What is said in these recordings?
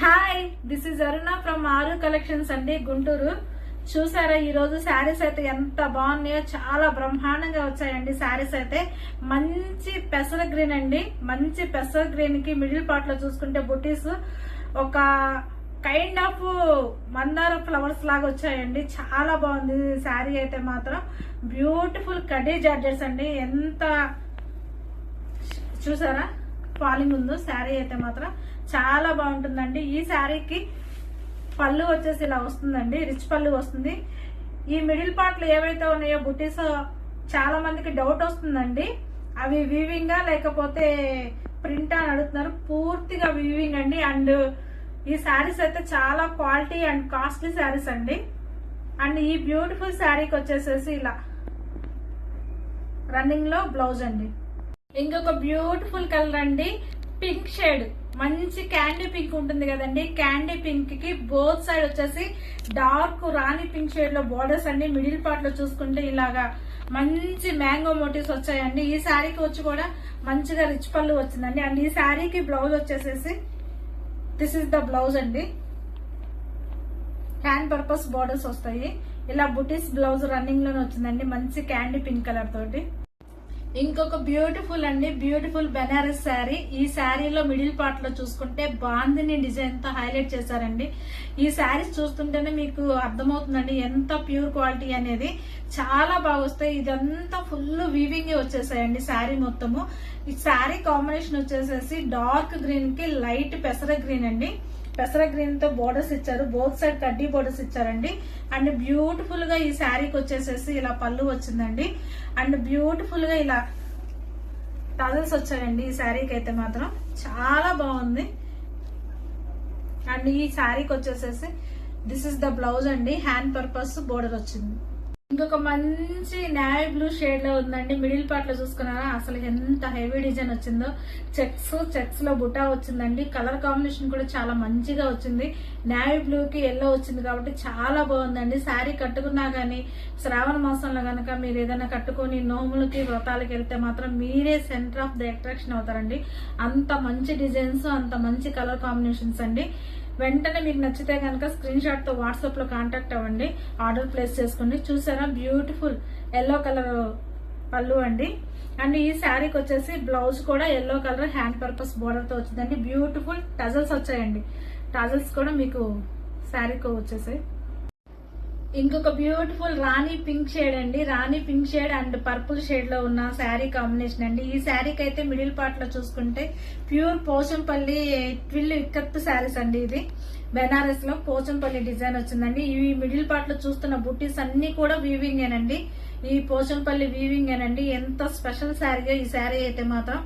Hi this is Aruna from Aaru collections అండి గుంటూరు చూసారా ఈ రోజు శారీస్ అయితే ఎంత బాగున్నాయో? చాలా బ్రహ్మాండంగా వచ్చాయండి శారీస్ అయితే. మంచి పెసర గ్రీన్ అండి. మంచి పెసర గ్రీన్కి మిడిల్ పార్ట్లో చూసుకుంటే బుటీస్ ఒక కైండ్ ఆఫ్ మందార ఫ్లవర్స్ లాగా వచ్చాయండి. చాలా బాగుంది శారీ అయితే మాత్రం. బ్యూటిఫుల్ కడీ జార్జెస్ అండి. ఎంత చూసారా? ఫాలింగ్ ఉందో శారీ అయితే మాత్రం. చాలా బాగుంటుందండి. ఈ శారీకి పళ్ళు వచ్చేసి ఇలా వస్తుందండి. రిచ్ పళ్ళు వస్తుంది. ఈ మిడిల్ పార్ట్లు ఏవైతే ఉన్నాయో బుటీస్ చాలా మందికి డౌట్ వస్తుందండి. అవి వీవింగా లేకపోతే ప్రింట్ అని అడుగుతున్నారు. పూర్తిగా వీవింగ్ అండి. అండ్ ఈ శారీస్ అయితే చాలా క్వాలిటీ అండ్ కాస్ట్లీ శారీస్ అండి. అండ్ ఈ బ్యూటిఫుల్ శారీకి వచ్చేసేసి ఇలా రన్నింగ్లో బ్లౌజ్ అండి. ఇంకొక బ్యూటిఫుల్ కలర్ అండి. పింక్ షేడ్ మంచి క్యాండీ పింక్ ఉంటుంది కదండి. క్యాండీ పింక్కి బోత్ సైడ్ వచ్చేసి డార్క్ రాణి పింక్ షేడ్లో బోర్డర్స్ అండి మిడిల్ పార్ట్లో చూసుకుంటే ఇలాగా మంచి మ్యాంగో మోటివ్స్ వచ్చాయండి. ఈ శారీకి వచ్చి కూడా మంచిగా రిచ్ పళ్ళు వచ్చిందండి. అండ్ ఈ శారీకి బ్లౌజ్ వచ్చేసేసి దిస్ ఇస్ ద బ్లౌజ్ అండి. హ్యాండ్ పర్పస్ బోర్డర్స్ వస్తాయి. ఇలా బుటీస్ బ్లౌజ్ రన్నింగ్లోనే వచ్చిందండి. మంచి క్యాండీ పింక్ కలర్ తోటి. ఇంకొక బ్యూటిఫుల్ అండి బ్యూటిఫుల్ బెనారస్ శారీ. ఈ శారీలో మిడిల్ పార్ట్లో చూసుకుంటే బాందిని డిజైన్తో హైలైట్ చేశారండి. ఈ శారీస్ చూస్తుంటేనే మీకు అర్థమవుతుందండి ఎంత ప్యూర్ క్వాలిటీ అనేది. చాలా బాగా వస్తాయి. ఇదంతా ఫుల్ వీవింగ్ వచ్చేసాయండి శారీ మొత్తము. ఈ శారీ కాంబినేషన్ వచ్చేసేసి డార్క్ గ్రీన్కి లైట్ పెసర గ్రీన్ అండి. పెసర గ్రీన్తో బోర్డర్స్ ఇచ్చారు. బోత్ సైడ్ కడ్డీ బోర్డర్స్ ఇచ్చారండి. అండ్ బ్యూటిఫుల్గా ఈ శారీకి వచ్చేసేసి ఇలా పళ్ళు వచ్చిందండి. అండ్ బ్యూటిఫుల్గా ఇలా టజల్స్ వచ్చాయండి ఈ శారీకి అయితే మాత్రం. చాలా బాగుంది. అండ్ ఈ శారీకి వచ్చేసేసి దిస్ ఇస్ ద బ్లౌజ్ అండి. హ్యాండ్ పర్పస్ బోర్డర్ వచ్చింది. ఇంకొక మంచి న్యాయ బ్లూ షేడ్లో ఉందండి. మిడిల్ పార్ట్లో చూసుకున్నారా? అసలు ఎంత హెవీ డిజైన్ వచ్చిందో. చెక్స్ చెక్స్లో బుటా వచ్చిందండి. కలర్ కాంబినేషన్ కూడా చాలా మంచిగా వచ్చింది. నావీ బ్లూ కి ఎల్లో వచ్చింది కాబట్టి చాలా బాగుందండి. శారీ కట్టుకున్నా గానీ శ్రావణ మాసంలో గనక మీరు ఏదైనా కట్టుకొని నోములకి వ్రతాలకి వెళ్తే మాత్రం మీరే సెంటర్ ఆఫ్ ద అట్రాక్షన్ అవుతారండి. అంత మంచి డిజైన్స్ అంత మంచి కలర్ కాంబినేషన్స్ అండి. వెంటనే మీకు నచ్చితే కనుక స్క్రీన్ షాట్తో వాట్సాప్లో కాంటాక్ట్ అవ్వండి. ఆర్డర్ ప్లేస్ చేసుకోండి. చూసారా? బ్యూటిఫుల్ ఎల్లో కలర్ పళ్ళు అండి. అండ్ ఈ శారీకి వచ్చేసి బ్లౌజ్ కూడా ఎల్లో కలర్ హ్యాండ్ పర్పస్ బోర్డర్తో వచ్చిందండి. బ్యూటిఫుల్ టజల్స్ వచ్చాయండి. టజల్స్ కూడా మీకు శారీకి వచ్చేసాయి. ఇంకొక బ్యూటిఫుల్ రాణి పింక్ షేడ్ అండి. Rani pink shade and purple షేడ్లో ఉన్న శారీ కాంబినేషన్ అండి. ఈ శారీకి అయితే మిడిల్ పార్ట్లో చూసుకుంటే ప్యూర్ పోచంపల్లి ట్విల్ ఇక్కత్ శారీస్ అండి ఇది. బెనారస్లో పోచంపల్లి డిజైన్ వచ్చిందండి. ఇవి మిడిల్ పార్ట్లో చూస్తున్న బుట్టీస్ అన్ని కూడా వీవింగ్ ఏనండి ఈ పోచంపల్లి వీవింగ్ ఏనండి ఎంత స్పెషల్ శారీగా ఈ శారీ అయితే మాత్రం.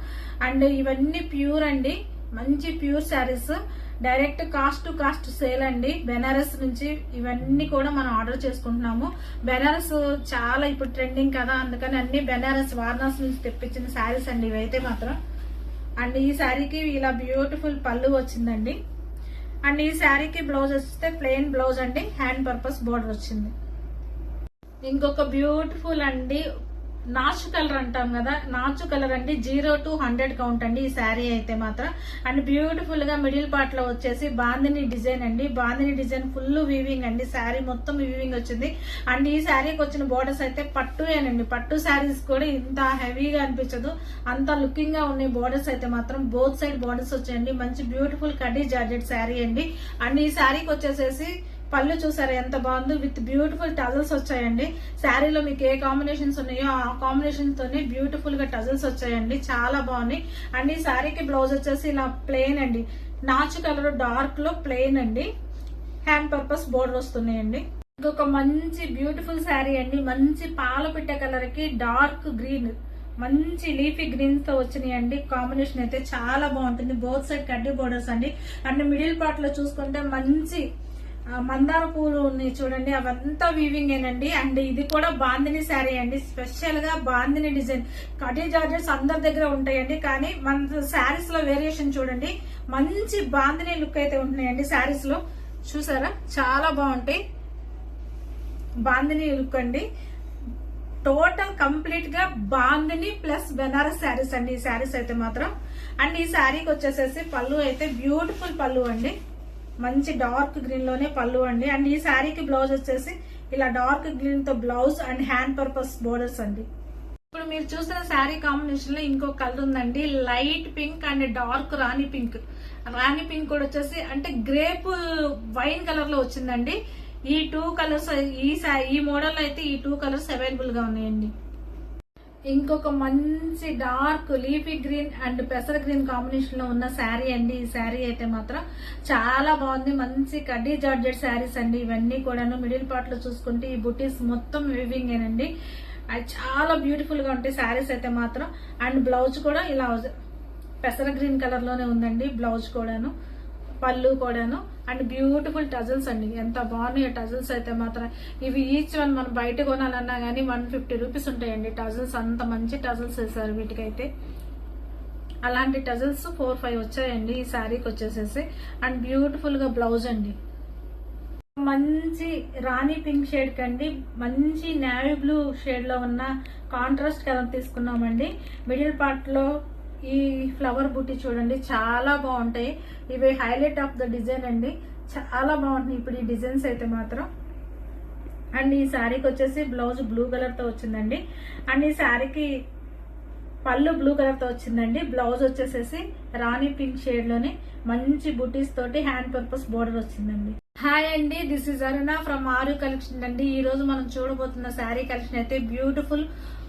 అండ్ ఇవన్నీ ప్యూర్ అండి. మంచి pure saris direct cost to cost sale అండి. బెనారస్ నుంచి ఇవన్నీ కూడా మనం ఆర్డర్ చేసుకుంటున్నాము. బెనారస్ చాలా ఇప్పుడు ట్రెండింగ్ కదా అందుకని అన్ని బెనారస్ వారణాసి నుంచి తెప్పించిన శారీస్ అండి ఇవైతే మాత్రం. అండ్ ఈ శారీకి ఇలా బ్యూటిఫుల్ పళ్ళు వచ్చిందండి. అండ్ ఈ శారీకి బ్లౌజ్ వస్తే ప్లెయిన్ బ్లౌజ్ అండి. హ్యాండ్ పర్పస్ బోర్డర్ వచ్చింది. ఇంకొక బ్యూటిఫుల్ అండి నాచు కలర్ అంటాం కదా నాచు కలర్ అండి జీరో టు హండ్రెడ్ కౌంట్ అండి ఈ శారీ అయితే మాత్రం. అండ్ బ్యూటిఫుల్గా మిడిల్ పార్ట్లో వచ్చేసి బాందిని డిజైన్ అండి. బాందిని డిజైన్ ఫుల్ వీవింగ్ అండి. శారీ మొత్తం వీవింగ్ వచ్చింది. అండ్ ఈ శారీకి వచ్చిన బోర్డర్స్ అయితే పట్టుయేనండి పట్టు శారీస్ కూడా ఇంత హెవీగా అనిపించదు. అంత లుకింగ్గా ఉన్నాయి బోర్డర్స్ అయితే మాత్రం. బోత్ సైడ్ బోర్డర్స్ వచ్చాయండి. మంచి బ్యూటిఫుల్ కడ్డీ జార్జెట్ శారీ అండి. అండ్ ఈ శారీకి వచ్చేసేసి పళ్ళు చూసారా ఎంత బాగుందో. విత్ బ్యూటిఫుల్ టజల్స్ వచ్చాయండి. శారీలో మీకు ఏ కాంబినేషన్స్ ఉన్నాయో ఆ కాంబినేషన్ తోనే బ్యూటిఫుల్గా టజల్స్ వచ్చాయండి. చాలా బాగున్నాయి అండ్ ఈ శారీకి బ్లౌజ్ వచ్చేసి ఇలా ప్లెయిన్ అండి. నాచు కలర్ డార్క్లో ప్లెయిన్ అండి. హ్యాండ్ పర్పస్ బోర్డర్ వస్తున్నాయండి. ఇంకొక మంచి బ్యూటిఫుల్ శారీ అండి. మంచి పాల పిట్ట కలర్కి డార్క్ గ్రీన్ మంచి లీఫీ గ్రీన్స్తో వచ్చినాయండి. కాంబినేషన్ అయితే చాలా బాగుంటుంది. బోత్ సైడ్ కడ్డీ బోర్డర్స్ అండి. అండ్ మిడిల్ పార్ట్లో చూసుకుంటే మంచి మందార పూలు ఉన్నాయి చూడండి అవంతా వీవింగ్ ఏనండి. అండ్ ఇది కూడా బాందిని శారీ అండి. స్పెషల్గా బాందిని డిజైన్ కటీ జార్జెస్ అందరి దగ్గర ఉంటాయండి. కానీ మన శారీస్లో వేరియేషన్ చూడండి. మంచి బాందిని లుక్ అయితే ఉంటున్నాయండి శారీస్లో. చూసారా? చాలా బాగుంటాయి. బాందిని లుక్ అండి. టోటల్ కంప్లీట్గా బాందిని ప్లస్ బెనారస్ శారీస్ అండి. ఈ శారీస్ అయితే మాత్రం. అండ్ ఈ శారీకి వచ్చేసేసి పళ్ళు అయితే బ్యూటిఫుల్ పళ్ళు అండి. మంచి డార్క్ గ్రీన్లోనే పళ్ళు అండి. అండ్ ఈ శారీకి బ్లౌజ్ వచ్చేసి ఇలా dark గ్రీన్తో blouse and hand purpose borders అండి. ఇప్పుడు మీరు చూసిన శారీ కాంబినేషన్లో ఇంకో కలర్ ఉందండి. Light pink and dark rani pink. Rani pink కూడా వచ్చేసి అంటే గ్రేప్ వైన్ కలర్లో వచ్చిందండి. ఈ టూ కలర్స్ ఈ ఈ మోడల్ అయితే ఈ టూ కలర్స్ అవైలబుల్గా ఉన్నాయండి. ఇంకొక మంచి డార్క్ లీఫీ గ్రీన్ అండ్ పెసర గ్రీన్ కాంబినేషన్లో ఉన్న శారీ అండి. ఈ శారీ అయితే మాత్రం చాలా బాగుంది. మంచి కడ్డీ జార్జెట్ శారీస్ అండి. ఇవన్నీ కూడాను మిడిల్ పార్ట్లో చూసుకుంటే ఈ బుటీస్ మొత్తం వివింగ్ ఏనండి. అది చాలా బ్యూటిఫుల్గా ఉంటాయి శారీస్ అయితే మాత్రం. అండ్ బ్లౌజ్ కూడా ఇలా పెసర గ్రీన్ కలర్లోనే ఉందండి. బ్లౌజ్ కూడాను. పళ్ళు కూడాను అండ్ బ్యూటిఫుల్ టజల్స్ అండి. ఎంత బాగున్నాయి టజల్స్ అయితే మాత్రం. ఇవి ఈచ్ వన్ మనం బయట కొనాలన్నా కానీ వన్ ఫిఫ్టీ రూపీస్ ఉంటాయండి టజల్స్. అంత మంచి టజల్స్ వేసారు వీటికైతే. అలాంటి టజల్స్ ఫోర్ ఫైవ్ వచ్చాయండి ఈ శారీకి వచ్చేసేసి. అండ్ బ్యూటిఫుల్గా బ్లౌజ్ అండి. మంచి రాణి పింక్ షేడ్ కండి. మంచి నేవీ బ్లూ షేడ్లో ఉన్న కాంట్రాస్ట్ కలర్ తీసుకున్నామండి. మిడిల్ పార్ట్లో ఈ ఫ్లవర్ బుట్టి చూడండి చాలా బాగుంటాయి. ఇవి హైలైట్ ఆఫ్ ద డిజైన్ అండి. చాలా బాగుంటాయి ఇప్పుడు ఈ డిజైన్స్ అయితే మాత్రం. అండ్ ఈ శారీకి వచ్చేసి బ్లౌజ్ బ్లూ కలర్తో వచ్చిందండి. అండ్ ఈ శారీకి పళ్ళు బ్లూ కలర్తో వచ్చిందండి. బ్లౌజ్ వచ్చేసేసి రాణి పింక్ షేడ్లోని మంచి బుటీస్ తోటి హ్యాండ్ పర్పస్ బోర్డర్ వచ్చిందండి. హాయ్ అండి this is Aruna from Aaru collection అండి. ఈ రోజు మనం చూడబోతున్న శారీ కలెక్షన్ అయితే బ్యూటిఫుల్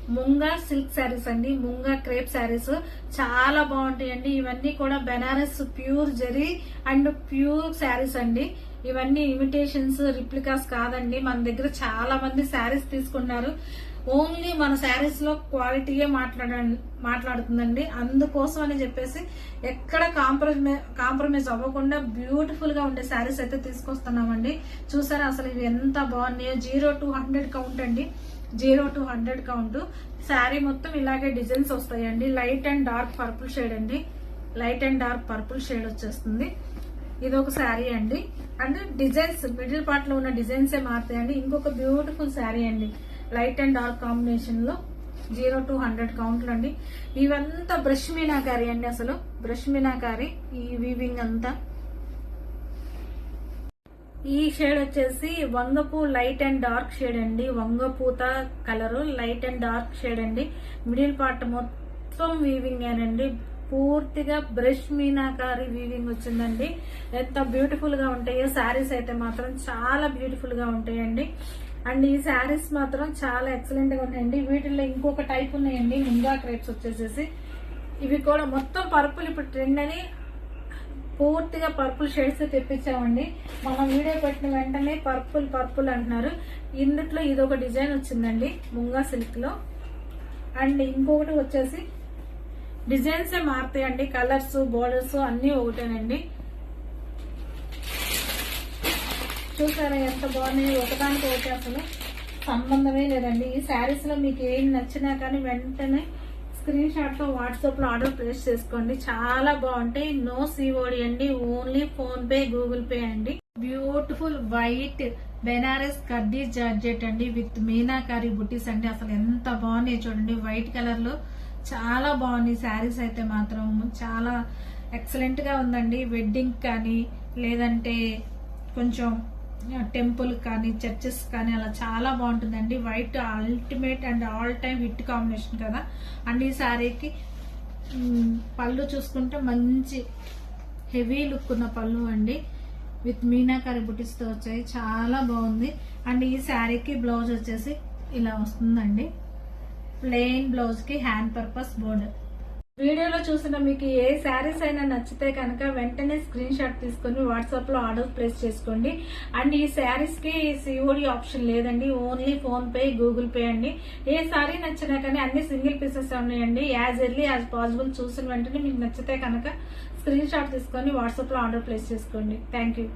ముంగా సిల్క్ శారీస్ అండి ముంగా క్రేప్ శారీస్. చాలా బాగుంటాయండి. ఇవన్నీ కూడా Banaras pure zari and pure saris అండి. ఇవన్నీ ఇమిటేషన్స్ రిప్లికాస్ కాదండి. మన దగ్గర చాలా మంది శారీస్ తీసుకున్నారు. ఓన్లీ మన శారీస్లో క్వాలిటీయే మాట్లాడ మాట్లాడుతుందండి. అందుకోసం అని చెప్పేసి ఎక్కడ కాంప్రమైజ్ కాంప్రమైజ్ అవ్వకుండా బ్యూటిఫుల్గా ఉండే శారీస్ అయితే తీసుకొస్తున్నామండి. చూసారా అసలు ఇవి ఎంత బాగున్నాయో. జీరో టు హండ్రెడ్ కౌంట్ అండి. Zero to hundred count. Sari మొత్తం ఇలాగే డిజైన్స్ వస్తాయండి. Light and dark purple shade అండి. Light and dark purple shade వచ్చేస్తుంది. ఇది ఒక శారీ అండి. అండ్ డిజైన్స్ మిడిల్ పార్ట్లో ఉన్న డిజైన్స్ ఏ మారుతాయండి. ఇంకొక బ్యూటిఫుల్ శారీ అండి. లైట్ అండ్ డార్క్ కాంబినేషన్లో జీరో టు హండ్రెడ్ కౌంట్లు అండి ఇవంతా బ్రష్ మీనాకారి అండి అసలు. బ్రష్ మీనాకారి ఈ వీవింగ్ అంతా. ఈ షేడ్ వచ్చేసి వంగపూ లైట్ అండ్ డార్క్ షేడ్ అండి. వంగపూత colour light and dark shade అండి. మిడిల్ పార్ట్ మొత్తం వీవింగ్ అండి పూర్తిగా బ్రష్ మీనాకారి వీవింగ్ వచ్చిందండి. ఎంత బ్యూటిఫుల్గా ఉంటాయో శారీస్ అయితే మాత్రం చాలా బ్యూటిఫుల్గా ఉంటాయండి. అండ్ ఈ శారీస్ మాత్రం చాలా ఎక్సలెంట్గా ఉన్నాయండి. వీటిల్లో ఇంకొక టైప్ ఉన్నాయండి. ముంగా క్రేప్స్ వచ్చేసేసి. ఇవి కూడా మొత్తం పర్పుల్ ఇప్పుడు ట్రెండ్ అని పూర్తిగా పర్పుల్ షేడ్స్ తెప్పించామండి. మనం వీడియో పెట్టిన వెంటనే పర్పుల్ పర్పుల్ అంటున్నారు. ఇందుట్లో ఇది ఒక డిజైన్ వచ్చిందండి ముంగా సిల్క్లో అండ్ ఇంకొకటి వచ్చేసి డిజైన్స్ మారుతాయండి కలర్స్ బోర్డర్స్ అన్ని ఒకటేనండి. చూసారా ఎంత బాగున్నాయి ఒకదానికి ఒకటి అసలు సంబంధమే లేదండి. ఈ శారీస్లో మీకు ఏం నచ్చినా కానీ వెంటనే స్క్రీన్ షాట్ వాట్సాప్లో వాట్సాప్లో ఆర్డర్ ప్లేస్ చేసుకోండి. చాలా బాగుంటాయి. నో సిఓడి అండి. Only PhonePe Google pay అండి. బ్యూటిఫుల్ వైట్ బెనారస్ కడ్డీ జార్జెట్ అండి. విత్ మీనాకారి బుటీస్ అండి. అసలు ఎంత బాగున్నాయి చూడండి. వైట్ కలర్లో చాలా బాగున్నాయి శారీస్ అయితే మాత్రం. చాలా ఎక్సలెంట్గా ఉందండి. వెడ్డింగ్ కానీ లేదంటే కొంచెం టెంపుల్ కానీ చర్చెస్ కానీ అలా చాలా బాగుంటుందండి. White ultimate and all time hit combination కదా. అండ్ ఈ శారీకి పళ్ళు చూసుకుంటే మంచి హెవీ లుక్ ఉన్న పళ్ళు అండి. విత్ మీనాకారి బుటీస్తో వచ్చాయి. చాలా బాగుంది. అండ్ ఈ శారీకి బ్లౌజ్ వచ్చేసి ఇలా వస్తుందండి. ప్లెయిన్ బ్లౌజ్కి హ్యాండ్ పర్పస్ బోర్డర్ వీడియోలో చూసిన మీకు ఏ శారీస్ అయినా నచ్చితే కనుక వెంటనే స్క్రీన్ షాట్ తీసుకొని వాట్సాప్లో ఆర్డర్ ప్లేస్ చేసుకోండి. అండ్ ఈ శారీస్కి సిఓడి ఆప్షన్ లేదండి. Only PhonePe Google pay అండి. ఏ శారీ నచ్చినా కానీ అన్ని సింగిల్ పీసెస్ ఉన్నాయండి. యాజ్ ఎర్లీ యాజ్ పాసిబుల్ చూసిన వెంటనే మీకు నచ్చితే కనుక స్క్రీన్ షాట్ తీసుకొని వాట్సాప్లో ఆర్డర్ ప్లేస్ చేసుకోండి. Thank you